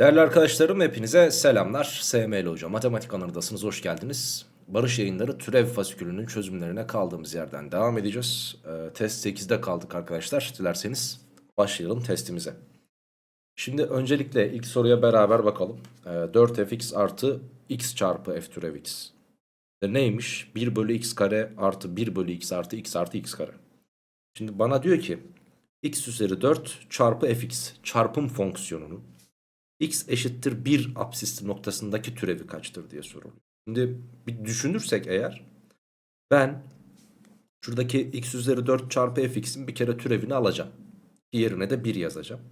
Değerli arkadaşlarım hepinize selamlar. SML Hoca Matematik Anadasınız hoş geldiniz. Barış yayınları türev fasikülünün çözümlerine kaldığımız yerden devam edeceğiz. Ee, test 8'de kaldık arkadaşlar. Dilerseniz başlayalım testimize. Şimdi öncelikle ilk soruya beraber bakalım. Ee, 4fx artı x çarpı f türev x. E, neymiş? 1 bölü x kare artı 1 bölü x artı x artı x kare. Şimdi bana diyor ki x üzeri 4 çarpı fx çarpım fonksiyonunun x eşittir 1 absis noktasındaki türevi kaçtır diye soruluyor. Şimdi bir düşünürsek eğer ben şuradaki x üzeri 4 çarpı fx'in bir kere türevini alacağım. Diğerine de 1 yazacağım.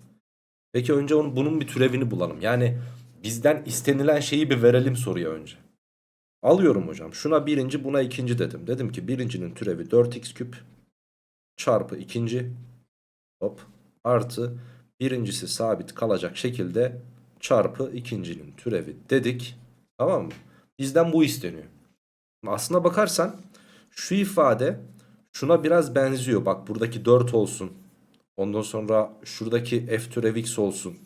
Peki önce onun, bunun bir türevini bulalım. Yani bizden istenilen şeyi bir verelim soruya önce. Alıyorum hocam. Şuna birinci buna ikinci dedim. Dedim ki birincinin türevi 4x küp çarpı ikinci hop artı birincisi sabit kalacak şekilde çarpı ikincinin türevi dedik. Tamam mı? Bizden bu isteniyor. Aslına bakarsan şu ifade şuna biraz benziyor. Bak buradaki 4 olsun. Ondan sonra şuradaki f türev x olsun.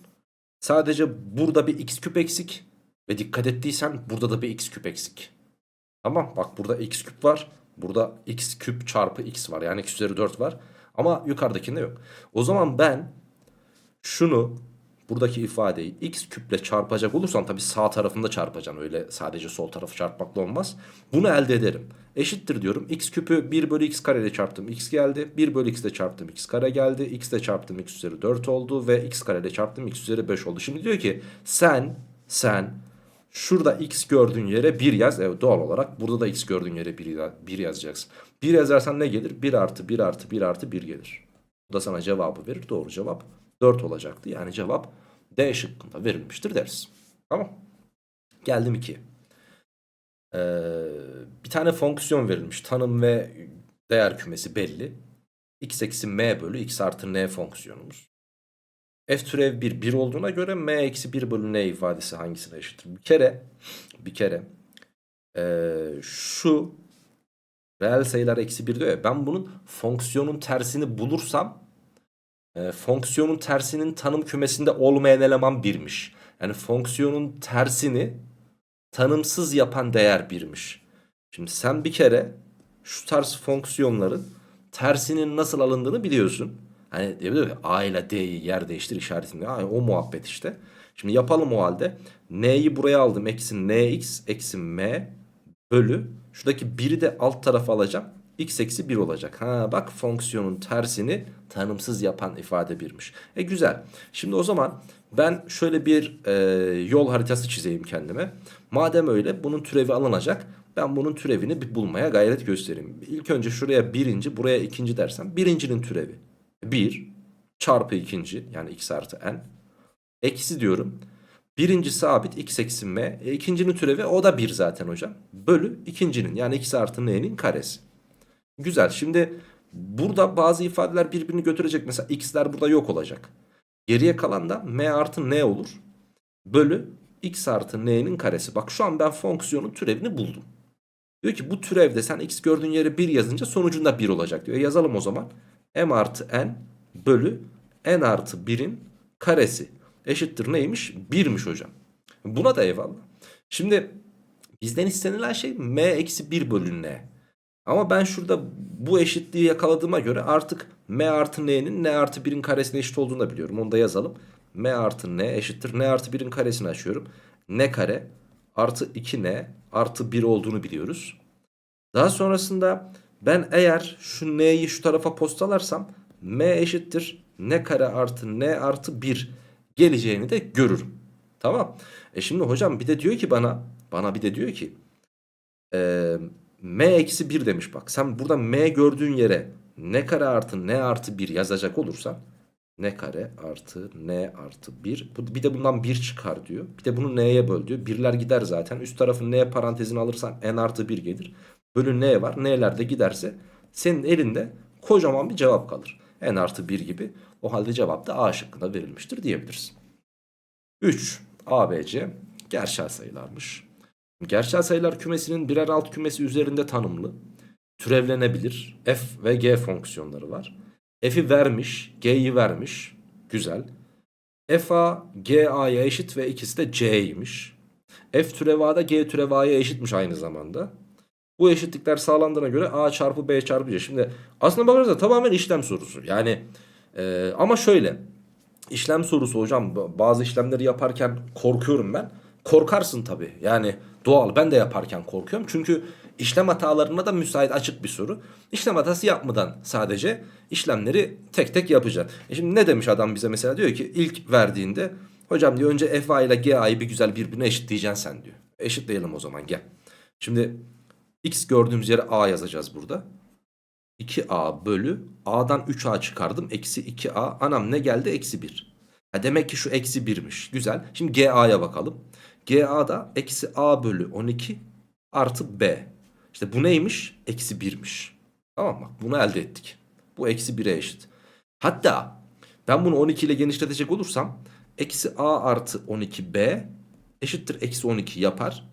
Sadece burada bir x küp eksik. Ve dikkat ettiysen burada da bir x küp eksik. Tamam bak burada x küp var. Burada x küp çarpı x var. Yani x üzeri 4 var. Ama yukarıdakinde yok. O zaman ben şunu buradaki ifadeyi x küple çarpacak olursam tabi sağ tarafında çarpacağım. Öyle sadece sol tarafı çarpmakla olmaz. Bunu elde ederim. Eşittir diyorum. x küpü 1 bölü x kare ile çarptım. x geldi. 1 bölü x ile çarptım. x kare geldi. x ile çarptım. x üzeri 4 oldu. Ve x kare ile çarptım. x üzeri 5 oldu. Şimdi diyor ki sen sen Şurada x gördüğün yere 1 yaz. Evet doğal olarak burada da x gördüğün yere 1, 1 yazacaksın. 1 yazarsan ne gelir? 1 artı 1 artı 1 artı 1 gelir. Bu da sana cevabı verir. Doğru cevap 4 olacaktı. Yani cevap D şıkkında verilmiştir deriz. Tamam. Geldim 2. Ee, bir tane fonksiyon verilmiş. Tanım ve değer kümesi belli. x eksi m bölü x artı n fonksiyonumuz. F türev 1 1 olduğuna göre m eksi 1 bölü n ifadesi hangisine eşittir? Bir kere bir kere ee, şu reel sayılar eksi 1 diyor ya ben bunun fonksiyonun tersini bulursam e, fonksiyonun tersinin tanım kümesinde olmayan eleman 1'miş. Yani fonksiyonun tersini tanımsız yapan değer 1'miş. Şimdi sen bir kere şu tarz fonksiyonların tersinin nasıl alındığını biliyorsun. Hani diyor ya A ile D'yi yer değiştir işaretinde. Ay, o muhabbet işte. Şimdi yapalım o halde. N'yi buraya aldım. Eksi nx eksi m bölü. Şuradaki 1'i de alt tarafa alacağım. X eksi 1 olacak. Ha bak fonksiyonun tersini tanımsız yapan ifade 1'miş. E güzel. Şimdi o zaman ben şöyle bir e, yol haritası çizeyim kendime. Madem öyle bunun türevi alınacak. Ben bunun türevini bir bulmaya gayret göstereyim. İlk önce şuraya birinci buraya ikinci dersem birincinin türevi 1 çarpı ikinci yani x artı n eksi diyorum. Birinci sabit x eksi m. E, ikincinin türevi o da 1 zaten hocam. Bölü ikincinin yani x artı n'nin karesi. Güzel şimdi burada bazı ifadeler birbirini götürecek. Mesela x'ler burada yok olacak. Geriye kalan da m artı n olur. Bölü x artı n'nin karesi. Bak şu an ben fonksiyonun türevini buldum. Diyor ki bu türevde sen x gördüğün yere 1 yazınca sonucunda 1 olacak diyor. E, yazalım o zaman m artı n bölü n artı 1'in karesi eşittir neymiş? 1'miş hocam. Buna da eyvallah. Şimdi bizden istenilen şey m eksi 1 bölü n. Ama ben şurada bu eşitliği yakaladığıma göre artık m artı n'nin n artı 1'in karesine eşit olduğunu da biliyorum. Onu da yazalım. m artı n eşittir. n artı 1'in karesini açıyorum. n kare artı 2n artı 1 olduğunu biliyoruz. Daha sonrasında ben eğer şu n'yi şu tarafa postalarsam m eşittir. n kare artı n artı 1 geleceğini de görürüm. Tamam. E şimdi hocam bir de diyor ki bana bana bir de diyor ki eee m eksi 1 demiş bak. Sen burada m gördüğün yere ne kare artı n artı 1 yazacak olursan n kare artı n artı 1 bir de bundan 1 çıkar diyor. Bir de bunu n'ye böl diyor. Birler gider zaten. Üst tarafın n parantezini alırsan n artı 1 gelir. Bölü n var. n'ler de giderse senin elinde kocaman bir cevap kalır. n artı 1 gibi. O halde cevap da a şıkkında verilmiştir diyebilirsin. 3. ABC gerçel sayılarmış. Gerçel sayılar kümesinin birer alt kümesi üzerinde tanımlı. Türevlenebilir. F ve G fonksiyonları var. F'i vermiş, G'yi vermiş. Güzel. FA GA'ya eşit ve ikisi de C'ymiş. F türev A da G türev A'ya eşitmiş aynı zamanda. Bu eşitlikler sağlandığına göre A çarpı B çarpı C. Şimdi aslında bakarsanız tamamen işlem sorusu. Yani e, ama şöyle. işlem sorusu hocam bazı işlemleri yaparken korkuyorum ben. Korkarsın tabii. Yani doğal ben de yaparken korkuyorum. Çünkü işlem hatalarına da müsait açık bir soru. İşlem hatası yapmadan sadece işlemleri tek tek yapacaksın. E şimdi ne demiş adam bize mesela diyor ki ilk verdiğinde hocam diyor önce FA ile GA'yı bir güzel birbirine eşitleyeceksin sen diyor. Eşitleyelim o zaman gel. Şimdi x gördüğümüz yere a yazacağız burada. 2a bölü a'dan 3a çıkardım. Eksi 2a anam ne geldi? Eksi 1. Ha demek ki şu eksi 1'miş. Güzel. Şimdi ga'ya bakalım. Ga'da eksi a bölü 12 artı b. İşte bu neymiş? Eksi 1'miş. Tamam mı? Bunu elde ettik. Bu eksi 1'e eşit. Hatta ben bunu 12 ile genişletecek olursam eksi a artı 12b eşittir eksi 12 yapar.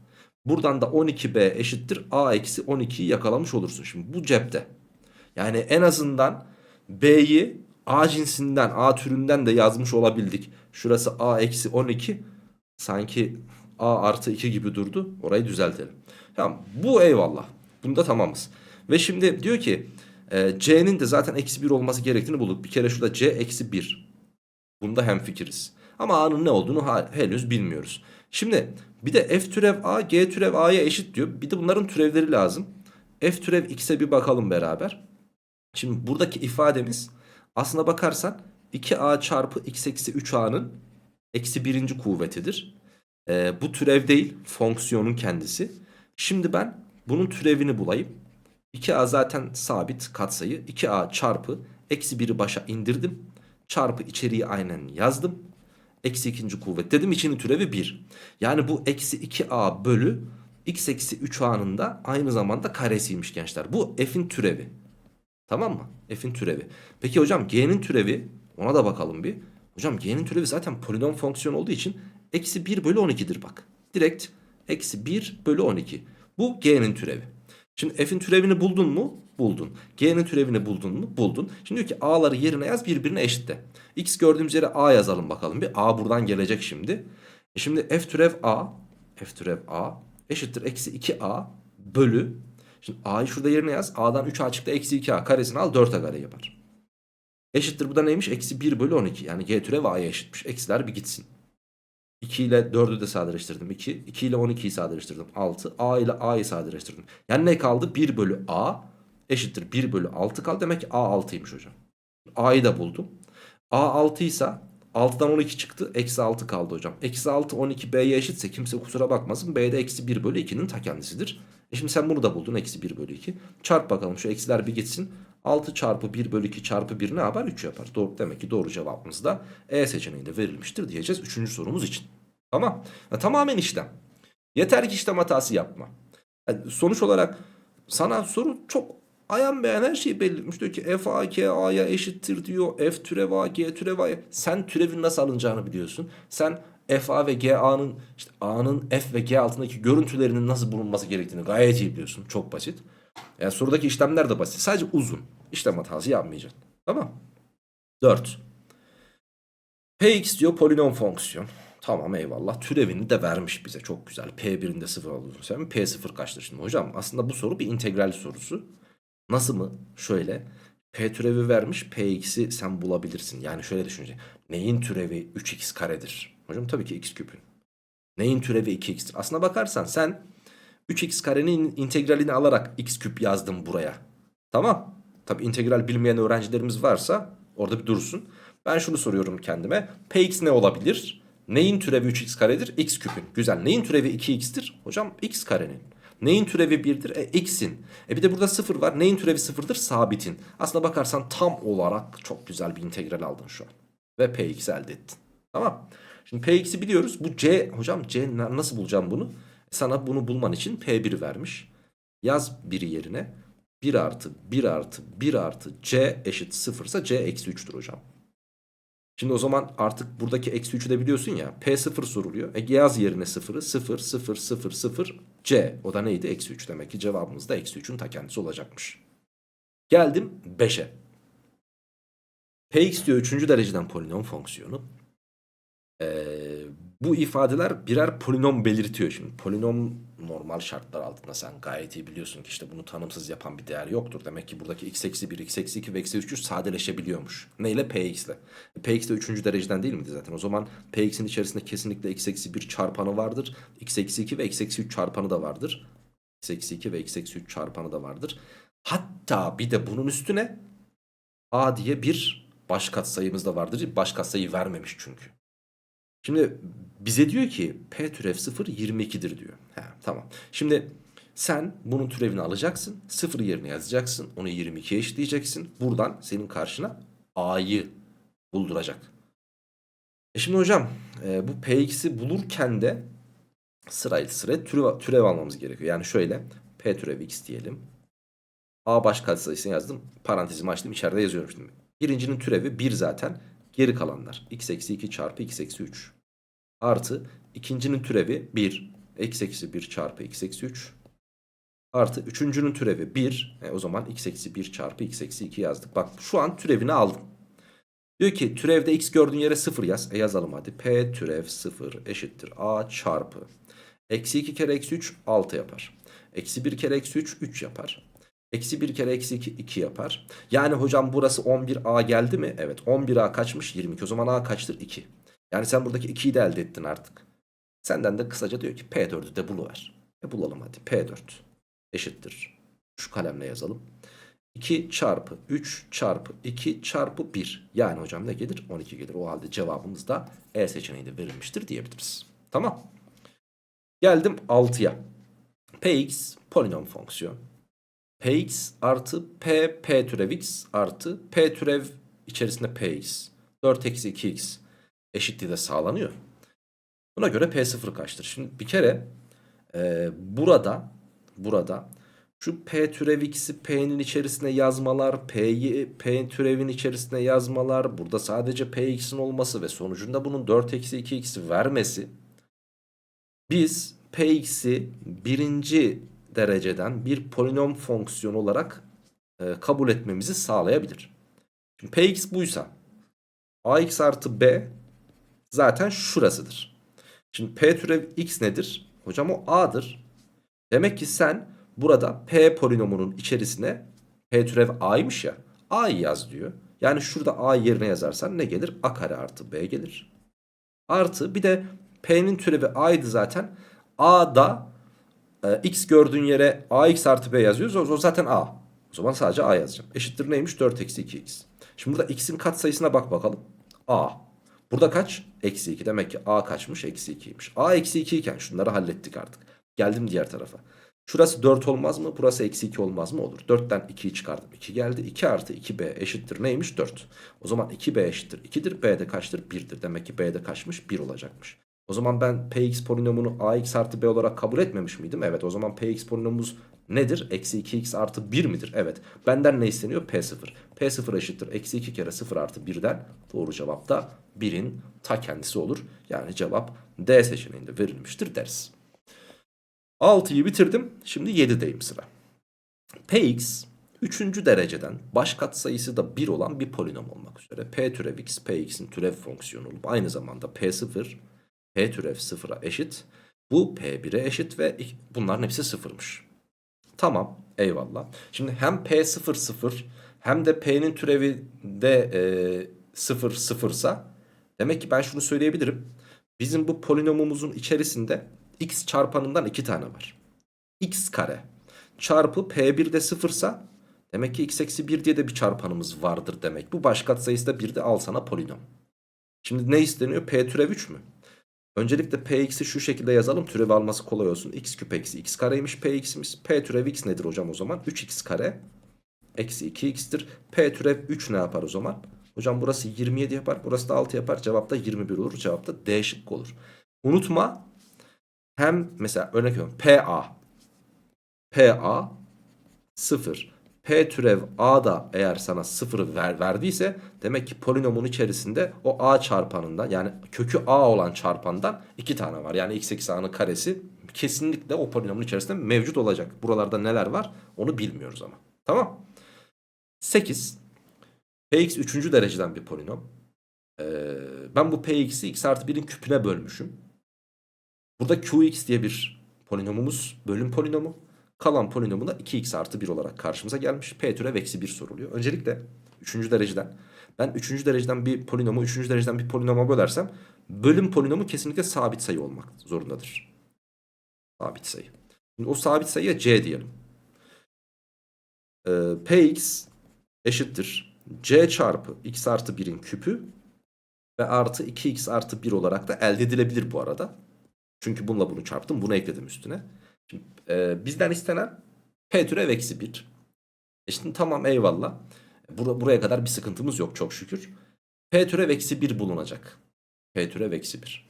Buradan da 12b eşittir a eksi 12'yi yakalamış olursun. Şimdi bu cepte. Yani en azından b'yi a cinsinden a türünden de yazmış olabildik. Şurası a eksi 12 sanki a artı 2 gibi durdu. Orayı düzeltelim. Tamam bu eyvallah. Bunda tamamız. Ve şimdi diyor ki e, c'nin de zaten eksi 1 olması gerektiğini bulduk. Bir kere şurada c eksi 1. Bunda hemfikiriz. Ama a'nın ne olduğunu henüz bilmiyoruz. Şimdi bir de f türev a g türev a'ya eşit diyor. Bir de bunların türevleri lazım. f türev x'e bir bakalım beraber. Şimdi buradaki ifademiz aslına bakarsan 2a çarpı x eksi 3a'nın eksi birinci kuvvetidir. Ee, bu türev değil fonksiyonun kendisi. Şimdi ben bunun türevini bulayım. 2a zaten sabit katsayı. 2a çarpı eksi 1'i başa indirdim. Çarpı içeriği aynen yazdım. Eksi ikinci kuvvet dedim içinin türevi 1. Yani bu eksi 2a bölü x eksi 3a'nın da aynı zamanda karesiymiş gençler. Bu f'in türevi. Tamam mı? F'in türevi. Peki hocam g'nin türevi ona da bakalım bir. Hocam g'nin türevi zaten polinom fonksiyon olduğu için eksi 1 bölü 12'dir bak. Direkt eksi 1 bölü 12. Bu g'nin türevi. Şimdi f'in türevini buldun mu? Buldun. G'nin türevini buldun mu? Buldun. Şimdi diyor ki a'ları yerine yaz birbirine eşitle. X gördüğümüz yere a yazalım bakalım bir. a buradan gelecek şimdi. E şimdi f türev a f türev a eşittir eksi 2a bölü. Şimdi a'yı şurada yerine yaz. a'dan 3a çıktı eksi 2a karesini al 4a kare yapar. Eşittir bu da neymiş? Eksi 1 bölü 12. Yani g türev a'ya eşitmiş. Eksiler bir gitsin. 2 ile 4'ü de sadeleştirdim 2. 2 ile 12'yi sadeleştirdim 6. A ile A'yı sadeleştirdim. Yani ne kaldı? 1 bölü A eşittir 1 bölü 6 kaldı. Demek ki A 6'ymış hocam. A'yı da buldum. A 6 ise 6'dan 12 çıktı. Eksi 6 kaldı hocam. Eksi 6 12 B'ye eşitse kimse kusura bakmasın. B'de eksi 1 bölü 2'nin ta kendisidir. E şimdi sen bunu da buldun. Eksi 1 bölü 2. Çarp bakalım şu eksiler bir gitsin. 6 çarpı 1 bölü 2 çarpı 1 ne yapar? 3 yapar. Doğru, demek ki doğru cevabımız da E seçeneğinde verilmiştir diyeceğiz 3. sorumuz için. Tamam. Ya, tamamen işlem. Yeter ki işlem hatası yapma. Yani sonuç olarak sana soru çok ayan beyan her şeyi belirtmiş. Diyor ki f a k a'ya eşittir diyor. F türev a g türev a'ya. Sen türevin nasıl alınacağını biliyorsun. Sen f a ve g a'nın işte a'nın f ve g altındaki görüntülerinin nasıl bulunması gerektiğini gayet iyi biliyorsun. Çok basit. Yani sorudaki işlemler de basit. Sadece uzun. İşlem hatası yapmayacaksın. Tamam. 4. Px diyor polinom fonksiyon. Tamam eyvallah. Türevini de vermiş bize. Çok güzel. P1'inde 0 alıyorsun sen. P0 kaçtır şimdi hocam? Aslında bu soru bir integral sorusu. Nasıl mı? Şöyle. P türevi vermiş. Px'i sen bulabilirsin. Yani şöyle düşünce. Neyin türevi 3x karedir? Hocam tabii ki x küpün. Neyin türevi 2x'tir? Aslına bakarsan sen 3x karenin integralini alarak x küp yazdım buraya. Tamam. Tabii integral bilmeyen öğrencilerimiz varsa orada bir dursun. Ben şunu soruyorum kendime. Px ne olabilir? Neyin türevi 3x karedir? x küpün. Güzel. Neyin türevi 2x'tir? Hocam x karenin. Neyin türevi 1'dir? E, x'in. E bir de burada 0 var. Neyin türevi 0'dır? Sabitin. Aslına bakarsan tam olarak çok güzel bir integral aldın şu an. Ve px elde ettin. Tamam. Şimdi px'i biliyoruz. Bu c. Hocam c nasıl bulacağım bunu? Sana bunu bulman için p1 vermiş. Yaz 1'i yerine. 1 artı 1 artı 1 artı c eşit 0 ise c eksi 3'tür hocam. Şimdi o zaman artık buradaki eksi 3'ü de biliyorsun ya. P0 soruluyor. E yaz yerine 0'ı 0 0 0 0 C. O da neydi? Eksi 3 demek ki cevabımız da eksi 3'ün ta kendisi olacakmış. Geldim 5'e. Px diyor 3. dereceden polinom fonksiyonu. Ee, bu ifadeler birer polinom belirtiyor şimdi. Polinom normal şartlar altında sen gayet iyi biliyorsun ki işte bunu tanımsız yapan bir değer yoktur. Demek ki buradaki x eksi 1, x eksi 2 ve x eksi 3 sadeleşebiliyormuş. Neyle? px ile. px de 3. dereceden değil miydi zaten? O zaman px'in içerisinde kesinlikle x eksi 1 çarpanı vardır. x eksi 2 ve x eksi 3 çarpanı da vardır. x eksi 2 ve x eksi 3 çarpanı da vardır. Hatta bir de bunun üstüne a diye bir baş katsayımız da vardır. Baş katsayı vermemiş çünkü. Şimdi bize diyor ki P türev 0 22'dir diyor. He, tamam. Şimdi sen bunun türevini alacaksın. 0 yerine yazacaksın. Onu 22'ye eşitleyeceksin. Buradan senin karşına A'yı bulduracak. E şimdi hocam e, bu Px'i bulurken de sırayla sırayla türev, türev almamız gerekiyor. Yani şöyle P türev x diyelim. A baş katsayısını yazdım. Parantezimi açtım. içeride yazıyorum şimdi. Birincinin türevi 1 zaten. Geri kalanlar x eksi 2 çarpı x eksi 3 artı ikincinin türevi 1 x eksi 1 çarpı x eksi 3 artı üçüncünün türevi 1 e, o zaman x eksi 1 çarpı x eksi 2 yazdık. Bak şu an türevini aldım. Diyor ki türevde x gördüğün yere 0 yaz. E yazalım hadi. P türev 0 eşittir a çarpı. Eksi 2 kere eksi 3 6 yapar. Eksi 1 kere eksi 3 3 yapar. Eksi 1 kere eksi 2 2 yapar. Yani hocam burası 11a geldi mi? Evet 11a kaçmış? 22 o zaman a kaçtır? 2. Yani sen buradaki 2'yi de elde ettin artık. Senden de kısaca diyor ki P4'ü de buluver. E bulalım hadi. P4 eşittir. Şu kalemle yazalım. 2 çarpı 3 çarpı 2 çarpı 1. Yani hocam ne gelir? 12 gelir. O halde cevabımız da E seçeneğinde verilmiştir diyebiliriz. Tamam. Geldim 6'ya. Px polinom fonksiyon. Px artı P, P türev x artı P türev içerisinde Px. 4 eksi 2x eşitliği de sağlanıyor. Buna göre P0 kaçtır? Şimdi bir kere e, burada burada şu P türev x'i P'nin içerisine yazmalar, P'yi P türevin içerisine yazmalar, burada sadece Px'in olması ve sonucunda bunun 4 eksi 2x'i vermesi biz Px'i birinci dereceden bir polinom fonksiyon olarak e, kabul etmemizi sağlayabilir. Şimdi Px buysa ax artı b zaten şurasıdır. Şimdi p türev x nedir? Hocam o a'dır. Demek ki sen burada p polinomunun içerisine p türev a'ymış ya a'yı yaz diyor. Yani şurada a yerine yazarsan ne gelir? a kare artı b gelir. Artı bir de p'nin türevi a'ydı zaten. a'da e, x gördüğün yere ax artı b yazıyoruz. O, o zaten a. O zaman sadece a yazacağım. Eşittir neymiş? 4 eksi 2x. Şimdi burada x'in katsayısına bak bakalım. a. Burada kaç? Eksi 2. Demek ki a kaçmış? Eksi 2'ymiş. a eksi 2 iken şunları hallettik artık. Geldim diğer tarafa. Şurası 4 olmaz mı? Burası eksi 2 olmaz mı? Olur. 4'ten 2'yi çıkardım. 2 geldi. 2 artı 2b eşittir neymiş? 4. O zaman 2b eşittir 2'dir. b de kaçtır? 1'dir. Demek ki b de kaçmış? 1 olacakmış. O zaman ben px polinomunu ax artı b olarak kabul etmemiş miydim? Evet o zaman px polinomumuz nedir? Eksi 2x artı 1 midir? Evet. Benden ne isteniyor? p0. p0 eşittir. Eksi 2 kere 0 artı 1'den doğru cevap da 1'in ta kendisi olur. Yani cevap D seçeneğinde verilmiştir deriz. 6'yı bitirdim. Şimdi 7'deyim sıra. Px 3. dereceden baş katsayısı da 1 olan bir polinom olmak üzere. P türev x, Px'in türev fonksiyonu olup aynı zamanda P0 P türev 0'a eşit. Bu P1'e eşit ve bunların hepsi sıfırmış. Tamam eyvallah. Şimdi hem P0 0 hem de P'nin türevi de e, 0 sıfırsa demek ki ben şunu söyleyebilirim. Bizim bu polinomumuzun içerisinde x çarpanından 2 tane var. x kare çarpı P1 de sıfırsa demek ki x eksi 1 diye de bir çarpanımız vardır demek. Bu baş katsayısı da 1 de al sana polinom. Şimdi ne isteniyor? P türev 3 mü? Öncelikle px'i şu şekilde yazalım. Türev alması kolay olsun. x küp eksi x kareymiş px'imiz. p türev x nedir hocam o zaman? 3x kare eksi 2x'tir. p türev 3 ne yapar o zaman? Hocam burası 27 yapar. Burası da 6 yapar. Cevap da 21 olur. Cevap da D şık olur. Unutma. Hem mesela örnek veriyorum. PA. PA 0. P türev A da eğer sana 0 ver, verdiyse demek ki polinomun içerisinde o A çarpanından yani kökü A olan çarpandan 2 tane var. Yani x eksi a'nın karesi kesinlikle o polinomun içerisinde mevcut olacak. Buralarda neler var onu bilmiyoruz ama. Tamam. 8. Px 3. dereceden bir polinom. Ee, ben bu px'i x artı 1'in küpüne bölmüşüm. Burada qx diye bir polinomumuz bölüm polinomu. Kalan polinomu da 2x artı 1 olarak karşımıza gelmiş. P türev eksi 1 soruluyor. Öncelikle 3. dereceden ben 3. dereceden bir polinomu 3. dereceden bir polinoma bölersem bölüm polinomu kesinlikle sabit sayı olmak zorundadır. Sabit sayı. Şimdi o sabit sayıya c diyelim. Ee, px eşittir c çarpı x artı 1'in küpü ve artı 2x artı 1 olarak da elde edilebilir bu arada. Çünkü bununla bunu çarptım. Bunu ekledim üstüne. Şimdi, e, bizden istenen p türev eksi 1. E şimdi tamam eyvallah. Bur buraya kadar bir sıkıntımız yok çok şükür. P türev eksi 1 bulunacak. P türev eksi 1.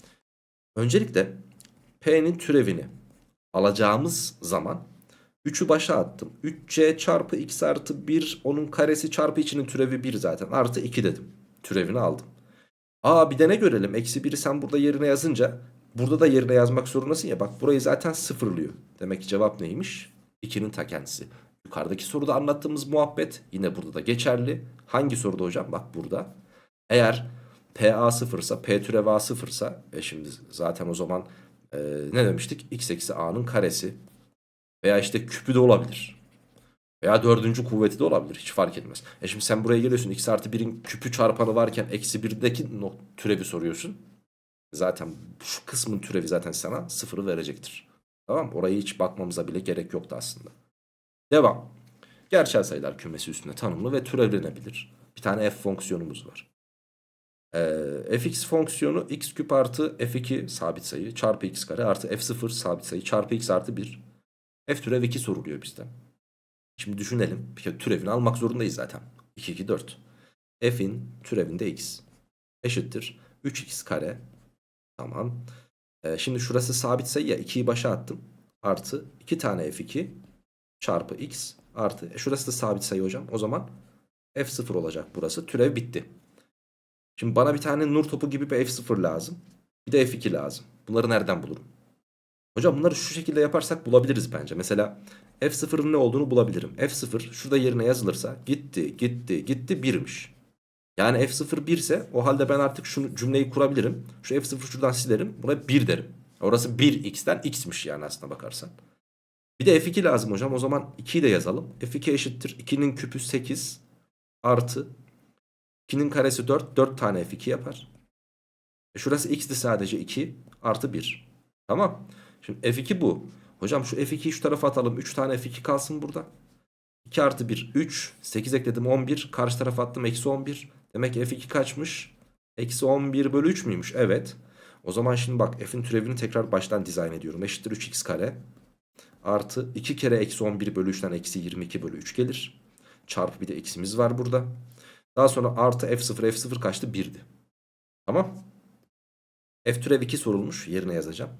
Öncelikle P'nin türevini alacağımız zaman 3'ü başa attım. 3C çarpı x artı 1 onun karesi çarpı içinin türevi 1 zaten. Artı 2 dedim. Türevini aldım. Aa bir de ne görelim? Eksi 1'i sen burada yerine yazınca burada da yerine yazmak zorundasın ya. Bak burayı zaten sıfırlıyor. Demek ki cevap neymiş? 2'nin ta kendisi. Yukarıdaki soruda anlattığımız muhabbet yine burada da geçerli. Hangi soruda hocam? Bak burada. Eğer PA sıfırsa, P türev A sıfırsa e şimdi zaten o zaman e, ne demiştik? X eksi A'nın karesi veya işte küpü de olabilir. Veya dördüncü kuvveti de olabilir. Hiç fark etmez. E şimdi sen buraya geliyorsun. X artı 1'in küpü çarpanı varken eksi 1'deki nok- türevi soruyorsun. Zaten şu kısmın türevi zaten sana sıfırı verecektir. Tamam mı? Orayı hiç bakmamıza bile gerek yoktu aslında. Devam. Gerçel sayılar kümesi üstünde tanımlı ve türevlenebilir. Bir tane f fonksiyonumuz var. Ee, fx fonksiyonu x küp artı f2 sabit sayı çarpı x kare artı f0 sabit sayı çarpı x artı 1. f türev 2 soruluyor bizden. Şimdi düşünelim. Bir türevini almak zorundayız zaten. 2, 2, 4. f'in türevinde x eşittir. 3x kare. Tamam. Ee, şimdi şurası sabit sayı ya 2'yi başa attım. Artı 2 tane f2 çarpı x artı. E, şurası da sabit sayı hocam. O zaman f0 olacak burası. Türev bitti. Şimdi bana bir tane nur topu gibi bir f0 lazım. Bir de f2 lazım. Bunları nereden bulurum? Hocam bunları şu şekilde yaparsak bulabiliriz bence. Mesela f0'ın ne olduğunu bulabilirim. f0 şurada yerine yazılırsa gitti gitti gitti 1'miş. Yani f0 1 ise o halde ben artık şu cümleyi kurabilirim. Şu f0 şuradan silerim. Buna 1 derim. Orası 1x'ten x'miş yani aslına bakarsan. Bir de f2 lazım hocam. O zaman 2'yi de yazalım. f2 eşittir. 2'nin küpü 8 artı 2'nin karesi 4. 4 tane f2 yapar. E şurası x'ti sadece 2 artı 1. Tamam. Şimdi f2 bu. Hocam şu f2'yi şu tarafa atalım. 3 tane f2 kalsın burada. 2 artı 1 3. 8 ekledim 11. Karşı tarafa attım eksi 11. Demek ki f2 kaçmış? Eksi 11 bölü 3 müymüş? Evet. O zaman şimdi bak f'in türevini tekrar baştan dizayn ediyorum. Eşittir 3x kare. Artı 2 kere eksi 11 bölü 3'ten eksi 22 bölü 3 gelir. Çarpı bir de eksimiz var burada. Daha sonra artı f0 f0 kaçtı? 1'di. Tamam. f türev 2 sorulmuş. Yerine yazacağım.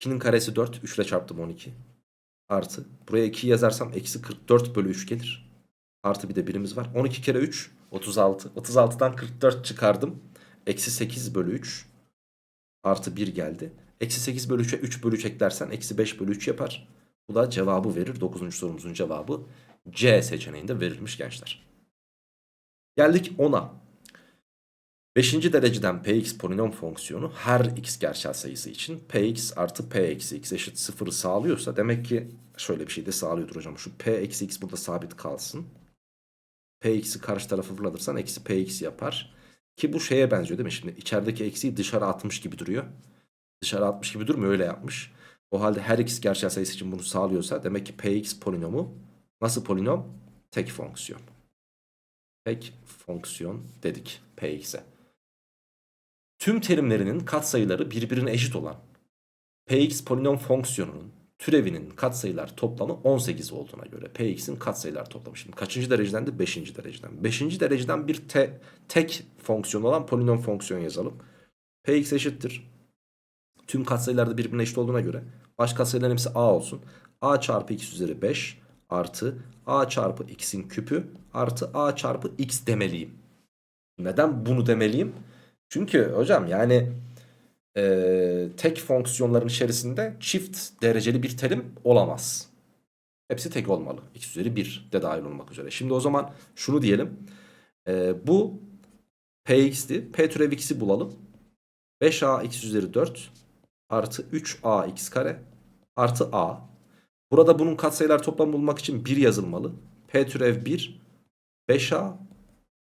2'nin karesi 4. 3 ile çarptım 12. Artı. Buraya 2 yazarsam eksi 44 bölü 3 gelir. Artı bir de birimiz var. 12 kere 3 36. 36'dan 44 çıkardım. Eksi 8 bölü 3. Artı 1 geldi. Eksi 8 bölü 3'e 3 bölü 3 eklersen eksi 5 bölü 3 yapar. Bu da cevabı verir. 9. sorumuzun cevabı C seçeneğinde verilmiş gençler. Geldik 10'a. 5. dereceden px polinom fonksiyonu her x gerçel sayısı için px artı p eksi x eşit 0'ı sağlıyorsa demek ki şöyle bir şey de sağlıyordur hocam. Şu p eksi x burada sabit kalsın. Px'i karşı tarafa fırlatırsan eksi px yapar. Ki bu şeye benziyor değil mi? Şimdi içerideki eksiği dışarı atmış gibi duruyor. Dışarı atmış gibi durmuyor öyle yapmış. O halde her x gerçel sayısı için bunu sağlıyorsa demek ki px polinomu nasıl polinom? Tek fonksiyon. Tek fonksiyon dedik px'e. Tüm terimlerinin katsayıları birbirine eşit olan px polinom fonksiyonunun türevinin katsayılar toplamı 18 olduğuna göre px'in katsayılar toplamı. Şimdi kaçıncı dereceden de 5. dereceden. 5. dereceden bir te, tek fonksiyon olan polinom fonksiyon yazalım. px eşittir. Tüm katsayılar da birbirine eşit olduğuna göre baş katsayıların hepsi a olsun. a çarpı x üzeri 5 artı a çarpı x'in küpü artı a çarpı x demeliyim. Neden bunu demeliyim? Çünkü hocam yani e, tek fonksiyonların içerisinde çift dereceli bir terim olamaz. Hepsi tek olmalı. x üzeri 1 de dahil olmak üzere. Şimdi o zaman şunu diyelim. E, bu Px'ti. P türev x'i bulalım. 5ax üzeri 4 artı 3ax kare artı a. Burada bunun katsayılar toplamı bulmak için 1 yazılmalı. P türev 1, 5a,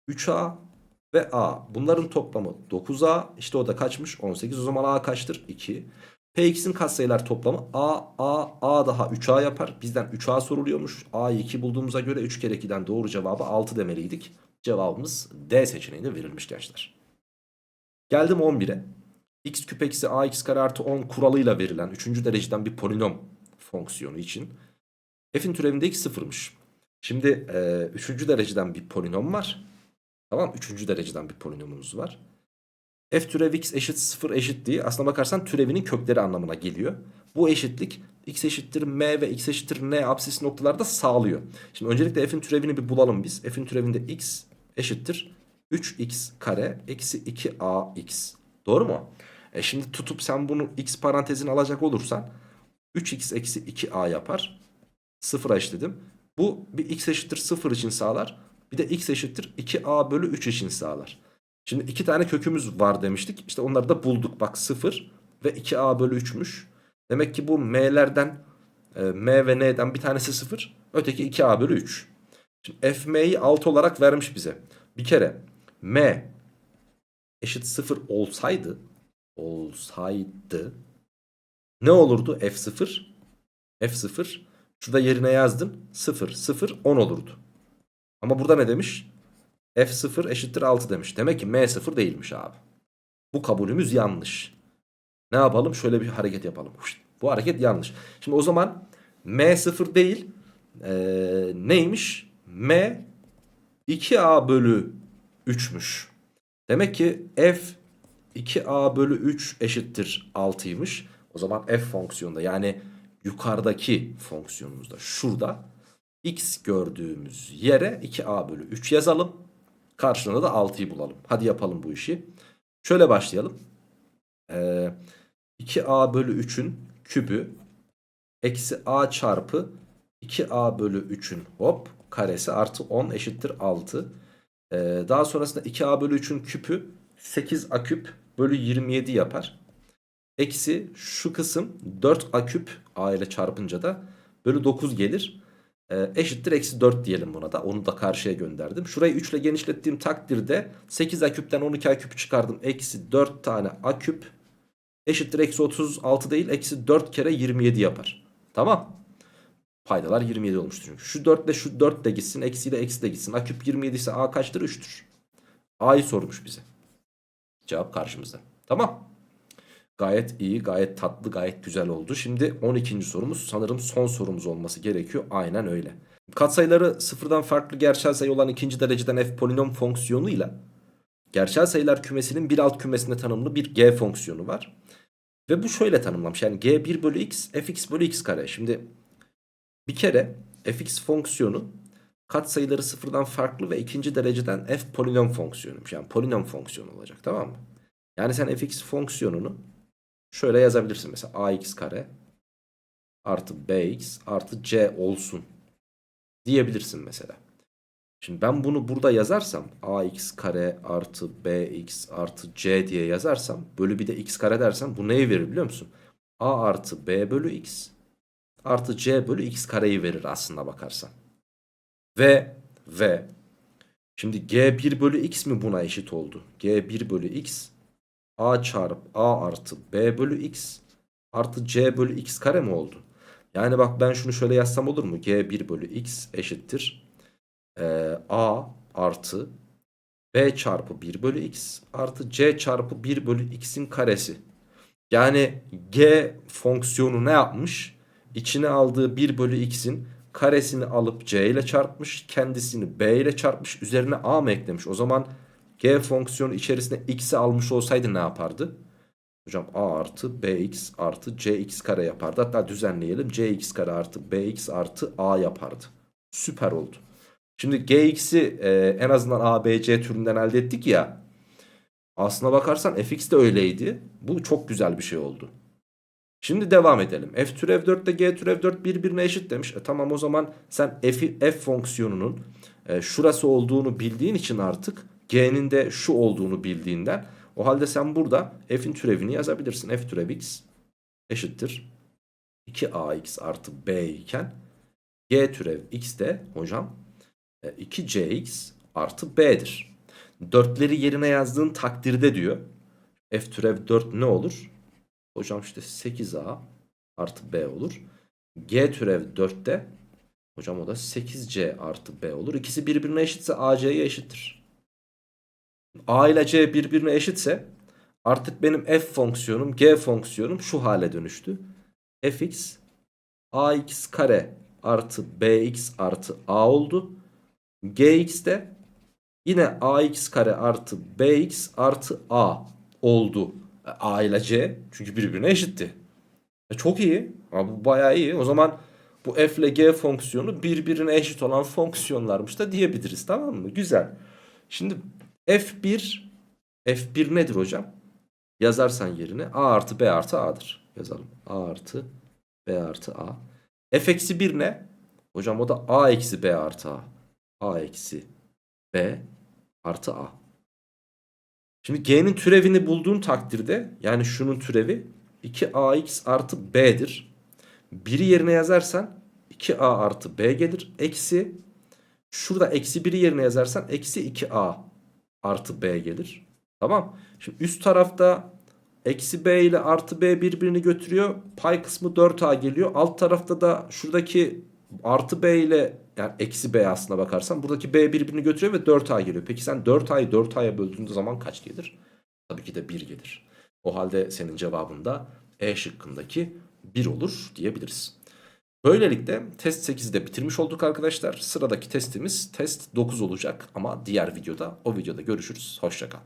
3a ve a. Bunların toplamı 9a. İşte o da kaçmış? 18. O zaman a kaçtır? 2. Px'in katsayılar toplamı a, a, a daha 3a yapar. Bizden 3a soruluyormuş. a'yı 2 bulduğumuza göre 3 kere 2'den doğru cevabı 6 demeliydik. Cevabımız D seçeneğinde verilmiş gençler. Geldim 11'e. x küp eksi ax kare artı 10 kuralıyla verilen 3. dereceden bir polinom fonksiyonu için f'in türevinde x sıfırmış. Şimdi 3. dereceden bir polinom var. Tamam 3. dereceden bir polinomumuz var. f türev x eşit 0 eşitliği aslına bakarsan türevinin kökleri anlamına geliyor. Bu eşitlik x eşittir m ve x eşittir n absis noktalarda sağlıyor. Şimdi öncelikle f'in türevini bir bulalım biz. f'in türevinde x eşittir 3x kare eksi 2ax. Doğru mu? E şimdi tutup sen bunu x parantezine alacak olursan 3x eksi 2a yapar. Sıfıra eşitledim. Bu bir x eşittir 0 için sağlar. Bir de x eşittir 2a bölü 3 için sağlar. Şimdi iki tane kökümüz var demiştik. İşte onları da bulduk. Bak 0 ve 2a bölü 3'müş. Demek ki bu m'lerden e, m ve n'den bir tanesi 0. Öteki 2a bölü 3. Şimdi fm'yi 6 olarak vermiş bize. Bir kere m eşit 0 olsaydı olsaydı ne olurdu f0? f0 şurada yerine yazdım 0 0 10 olurdu. Ama burada ne demiş? f0 eşittir 6 demiş. Demek ki m0 değilmiş abi. Bu kabulümüz yanlış. Ne yapalım? Şöyle bir hareket yapalım. Bu hareket yanlış. Şimdi o zaman m0 değil ee, neymiş? m 2a bölü 3'müş. Demek ki f 2a bölü 3 eşittir 6'ymış. O zaman f fonksiyonunda yani yukarıdaki fonksiyonumuzda şurada x gördüğümüz yere 2a bölü 3 yazalım. Karşılığında da 6'yı bulalım. Hadi yapalım bu işi. Şöyle başlayalım. Ee, 2a bölü 3'ün kübü eksi a çarpı 2a bölü 3'ün hop karesi artı 10 eşittir 6. Ee, daha sonrasında 2a bölü 3'ün küpü 8a küp bölü 27 yapar. Eksi şu kısım 4a küp a ile çarpınca da bölü 9 gelir. Ee, eşittir eksi 4 diyelim buna da. Onu da karşıya gönderdim. Şurayı 3 ile genişlettiğim takdirde 8a küpten 12a küpü çıkardım. Eksi 4 tane a küp eşittir eksi 36 değil eksi 4 kere 27 yapar. Tamam. Paydalar 27 olmuştur çünkü. Şu 4 ile şu 4 de gitsin. Eksi ile eksi de gitsin. A küp 27 ise A kaçtır? 3'tür. A'yı sormuş bize. Cevap karşımızda. Tamam. Gayet iyi, gayet tatlı, gayet güzel oldu. Şimdi 12. sorumuz sanırım son sorumuz olması gerekiyor. Aynen öyle. Katsayıları sıfırdan farklı gerçel sayı olan ikinci dereceden f polinom fonksiyonuyla gerçel sayılar kümesinin bir alt kümesinde tanımlı bir g fonksiyonu var. Ve bu şöyle tanımlamış. Yani g1 bölü x fx bölü x kare. Şimdi bir kere fx fonksiyonu katsayıları sıfırdan farklı ve ikinci dereceden f polinom fonksiyonuymuş. Yani polinom fonksiyonu olacak tamam mı? Yani sen fx fonksiyonunu şöyle yazabilirsin mesela ax kare artı bx artı c olsun diyebilirsin mesela. Şimdi ben bunu burada yazarsam ax kare artı bx artı c diye yazarsam bölü bir de x kare dersem bu neyi verir biliyor musun? a artı b bölü x artı c bölü x kareyi verir aslında bakarsan. Ve ve şimdi g1 bölü x mi buna eşit oldu? g1 bölü x a çarp a artı b bölü x artı c bölü x kare mi oldu? Yani bak ben şunu şöyle yazsam olur mu? g1 bölü x eşittir e, a artı b çarpı 1 bölü x artı c çarpı 1 bölü x'in karesi. Yani g fonksiyonu ne yapmış? İçine aldığı 1 bölü x'in karesini alıp c ile çarpmış. Kendisini b ile çarpmış. Üzerine a mı eklemiş? O zaman g fonksiyonu içerisine x'i almış olsaydı ne yapardı? Hocam a artı bx artı cx kare yapardı. Hatta düzenleyelim. cx kare artı bx artı a yapardı. Süper oldu. Şimdi gx'i e, en azından a, b, c türünden elde ettik ya. Aslına bakarsan fx de öyleydi. Bu çok güzel bir şey oldu. Şimdi devam edelim. F türev 4 ile G türev 4 birbirine eşit demiş. E tamam o zaman sen F, F fonksiyonunun e, şurası olduğunu bildiğin için artık G'nin de şu olduğunu bildiğinden o halde sen burada f'in türevini yazabilirsin. f türev x eşittir 2ax artı b iken g türev x de hocam e, 2cx artı b'dir. Dörtleri yerine yazdığın takdirde diyor. F türev 4 ne olur? Hocam işte 8a artı b olur. G türev 4 de hocam o da 8c artı b olur. İkisi birbirine eşitse a c'ye eşittir. A ile C birbirine eşitse artık benim f fonksiyonum g fonksiyonum şu hale dönüştü. fx ax kare artı bx artı a oldu. gx de yine ax kare artı bx artı a oldu. E, A ile C çünkü birbirine eşitti. E çok iyi. Abi bu bayağı iyi. O zaman bu f ile g fonksiyonu birbirine eşit olan fonksiyonlarmış da diyebiliriz tamam mı? Güzel. Şimdi f1 f1 nedir hocam? Yazarsan yerine a artı b artı a'dır. Yazalım. a artı b artı a. f eksi 1 ne? Hocam o da a eksi b artı a. a eksi b artı a. Şimdi g'nin türevini bulduğun takdirde yani şunun türevi 2ax artı b'dir. Biri yerine yazarsan 2a artı b gelir. Eksi şurada eksi 1'i yerine yazarsan eksi 2a artı b gelir. Tamam. Şimdi üst tarafta eksi b ile artı b birbirini götürüyor. Pay kısmı 4a geliyor. Alt tarafta da şuradaki artı b ile yani eksi b aslına bakarsan buradaki b birbirini götürüyor ve 4a geliyor. Peki sen 4a'yı 4a'ya böldüğün zaman kaç gelir? Tabii ki de 1 gelir. O halde senin cevabın da E şıkkındaki 1 olur diyebiliriz. Böylelikle test 8'i de bitirmiş olduk arkadaşlar. Sıradaki testimiz test 9 olacak ama diğer videoda o videoda görüşürüz. Hoşçakal.